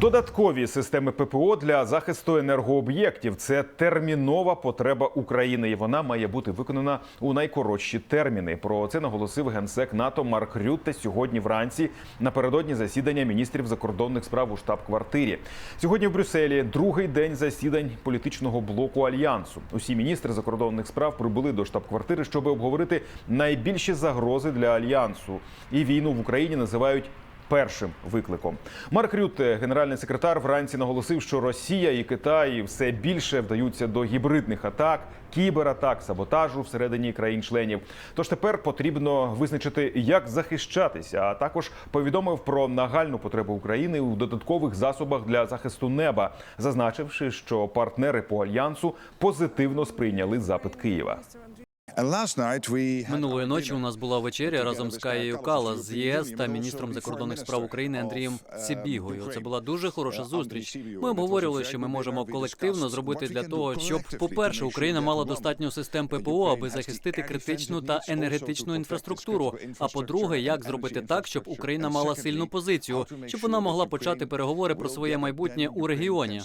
Додаткові системи ППО для захисту енергооб'єктів це термінова потреба України, і вона має бути виконана у найкоротші терміни. Про це наголосив генсек НАТО Марк Рютте сьогодні вранці напередодні засідання міністрів закордонних справ у штаб-квартирі. Сьогодні в Брюсселі другий день засідань політичного блоку альянсу. Усі міністри закордонних справ прибули до штаб-квартири, щоб обговорити найбільші загрози для альянсу. І війну в Україні називають першим викликом. Марк Рютте, генеральний секретар, вранці наголосив, що Росія і Китай все більше вдаються до гібридних атак, кібератак, саботажу всередині країн-членів. Тож тепер потрібно визначити, як захищатися, а також повідомив про нагальну потребу України у додаткових засобах для захисту неба, зазначивши, що партнери по альянсу позитивно сприйняли запит Києва. Минулої ночі у нас була вечеря разом з Каєю Калас з ЄС та міністром закордонних справ України Андрієм Сібігою. Це була дуже хороша зустріч. Ми обговорювали, що ми можемо колективно зробити для того, щоб, по-перше, Україна мала достатньо систем ППО, аби захистити критичну та енергетичну інфраструктуру. А по-друге, як зробити так, щоб Україна мала сильну позицію, щоб вона могла почати переговори про своє майбутнє у регіоні.